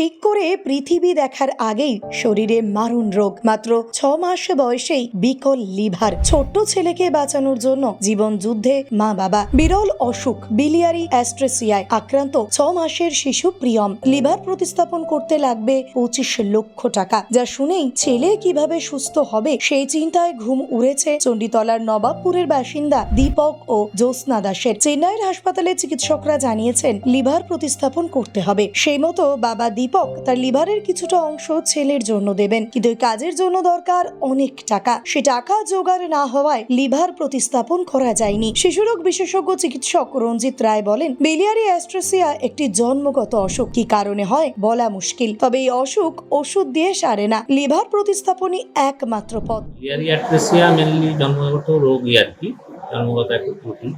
ঠিক করে পৃথিবী দেখার আগেই শরীরে মারণ রোগ। মাত্র ছ মাস বয়সেই বিকল লিভার। ছোট্ট ছেলেকে বাঁচানোর জন্য জীবন যুদ্ধে মা বাবা বিরল অসুখ বিলিয়ারি অ্যাস্ট্রেসিয়ায় আক্রান্ত ছ মাসের শিশু প্রিয়ম। লিভার প্রতিস্থাপন করতে লাগবে পঁচিশ লক্ষ টাকা। যা শুনেই ছেলে কীভাবে সুস্থ হবে সেই চিন্তায় ঘুম উড়েছে চণ্ডীতলার নবাবপুরের বাসিন্দা দীপক ও জ্যোৎস্না দাসের। চেন্নাইয়ের হাসপাতালে চিকিৎসকরা জানিয়েছেন, লিভার প্রতিস্থাপন করতে হবে। সেই মতো বাবা দীপক তার লিভারের কিছুটা অংশ ছেলের জন্য দেবেন। কিন্তু কাজের জন্য দরকার অনেক টাকা। সে টাকা জোগাড় না হওয়ায় লিভার প্রতিস্থাপন করা যায়নি। শিশুরোগ বিশেষজ্ঞ চিকিৎসক রঞ্জিত রায় বলেন বিলিয়ারি অ্যাস্ট্রেসিয়া একটি জন্মগত অসুখ। কি কারণে হয় বলা মুশকিল। তবে এই অসুখ ওষুধ দিয়ে সারে না। লিভার প্রতিস্থাপনই একমাত্র পথ। লিয়ারি অ্যাট্রেসিয়া মেনলি জন্মগত রোগই আর কি, জন্মগত একটা ত্রুটি।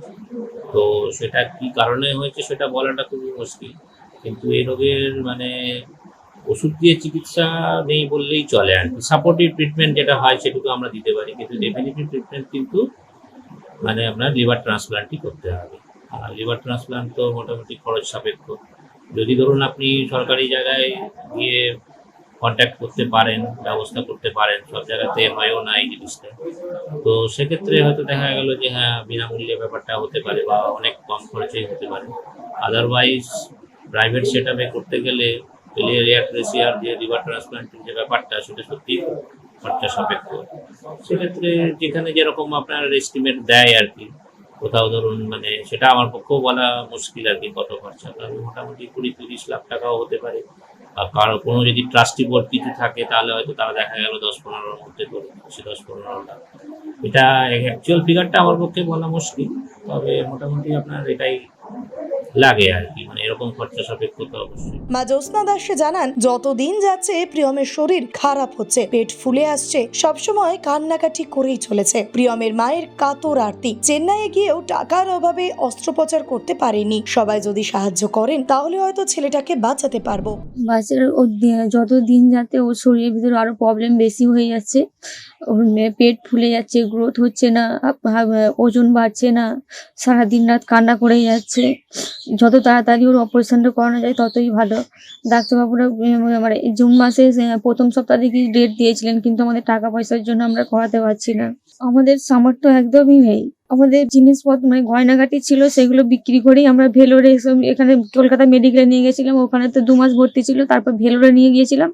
তো সেটা কি কারণে হয়েছে সেটা বলাটা খুবই মুশকিল। কিন্তু এই রোগের মানে ওষুধ দিয়ে চিকিৎসা নেই বললেই চলে আর কি। সাপোর্টিভ ট্রিটমেন্ট যেটা হয় সেটুকু আমরা দিতে পারি, কিন্তু ডেফিনেটিভ ট্রিটমেন্ট কিন্তু মানে আপনার লিভার ট্রান্সপ্লান্টই করতে হবে। আর লিভার ট্রান্সপ্লান্ট তো মোটামুটি খরচ সাপেক্ষ। যদি ধরুন আপনি সরকারি জায়গায় গিয়ে কন্ট্যাক্ট করতে পারেন, ব্যবস্থা করতে পারেন, সব জায়গাতে হয়ও না এই জিনিসটা। তো সেক্ষেত্রে হয়তো দেখা গেল যে হ্যাঁ বিনামূল্যে ব্যাপারটা হতে পারে বা অনেক কম খরচেই হতে পারে। আদারওয়াইজ প্রাইভেট সেট করতে গেলে এলিয়ারিয়াট্রেসিয়ার যে লিভার ট্রান্সপ্লান্টের যে ব্যাপারটা, সেটা সত্যি খরচা সাপেক্ষ। সেক্ষেত্রে যেখানে যেরকম আপনার এস্টিমেট দেয় আর কি কোথাও ধরুন মানে সেটা আমার পক্ষেও বলা মুশকিল আর কি কত খরচা। তবে মোটামুটি কুড়ি তিরিশ লাখ টাকাও হতে পারে। আর কারও কোনো যদি ট্রাস্টি বোর্ড কিছু থাকে, তাহলে হয়তো তারা দেখা গেল দশ পনেরোর মধ্যে করে সে দশ পনেরো লাখ এটা অ্যাকচুয়াল ফিগারটা আমার পক্ষে বলা মুশকিল। তবে মোটামুটি আপনার এটাই লাগে আর কি মানে এরকম খরচা সাপেক্ষ তো অবশ্যই। মা জ্যোৎস্না দাস জানান যত দিন যাচ্ছে প্রিয়মের শরীর খারাপ হচ্ছে পেট ফুলে আসছে সবসময় কান্নাকাটি করেই চলেছে। প্রিয়মের মায়ের কাতর আরতি চেন্নাইয়ে গিয়েও টাকার অভাবে অস্ত্রোপচার করতে পারেনি। সবাই যদি সাহায্য করেন তাহলে হয়তো ছেলেটাকে বাঁচাতে পারব। বাচ্চার দি- যত দিন যাতে ওর শরীরের ভিতরে আরও প্রবলেম বেশি হয়ে যাচ্ছে। ওর মে- পেট ফুলে যাচ্ছে গ্রোথ হচ্ছে না আপ- হা- ওজন বাড়ছে না সারাদিন রাত কান্না করে যাচ্ছে। যত তাড়াতাড়ি ওর অপারেশনটা করানো যায়, ততই ভালো। ডাক্তারবাবুরা মানে জুন মাসে প্রথম সপ্তাহ থেকে ডেট দিয়েছিলেন, কিন্তু আমাদের টাকা পয়সার জন্য আমরা করাতে পারছি না। আমাদের সামর্থ্য একদমই নেই। আমাদের জিনিসপত্র মানে গয়নাগাটি ছিল, সেগুলো বিক্রি করেই আমরা ভেলোরে এখানে কলকাতা মেডিকেলে নিয়ে গেছিলাম। ওখানে তো দু মাস ভর্তি ছিল, তারপর ভেলোরে নিয়ে গিয়েছিলাম।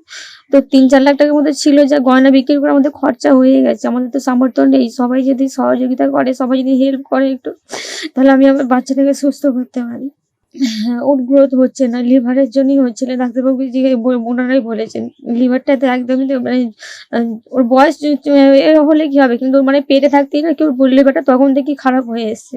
তো তিন চার লাখ টাকার মধ্যে ছিল যা গয়না বিক্রি করে আমাদের খরচা হয়ে গেছে। আমাদের তো সামর্থ্য নেই, সবাই যদি সহযোগিতা করে, সবাই যদি হেল্প করে একটু, তাহলে আমি আমার বাচ্চাটাকে সুস্থ করতে পারি। ওর গ্রোথ হচ্ছে না লিভারের জন্যই হচ্ছে না, ডাক্তারবাবু ওনারাই বলেছেন। লিভারটা তো একদমই মানে ওর বয়স হলে কি হবে? কিন্তু মানে পেটে থাকতেই না কি ওর লিভারটা তখন থেকেই খারাপ হয়ে এসছে।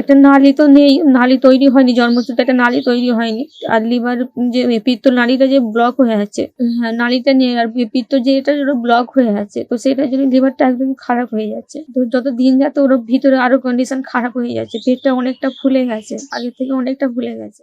একটা নালি তো নেই, নালি তৈরি হয়নি, জন্মসূত্রে একটা নালি তৈরি হয়নি। আর লিভার যে পিত্ত নালিটা যে ব্লক হয়ে আছে হ্যাঁ নালিটা নেই আর পিত্ত যে এটা ব্লক হয়ে আছে, তো সেটার জন্য লিভারটা একদম খারাপ হয়ে যাচ্ছে। তো যত দিন যাতে ওর ভিতরে আরও কন্ডিশন খারাপ হয়ে যাচ্ছে, পেটটা অনেকটা ফুলে গেছে আগে থেকে অনেকটা ফুলে গেছে।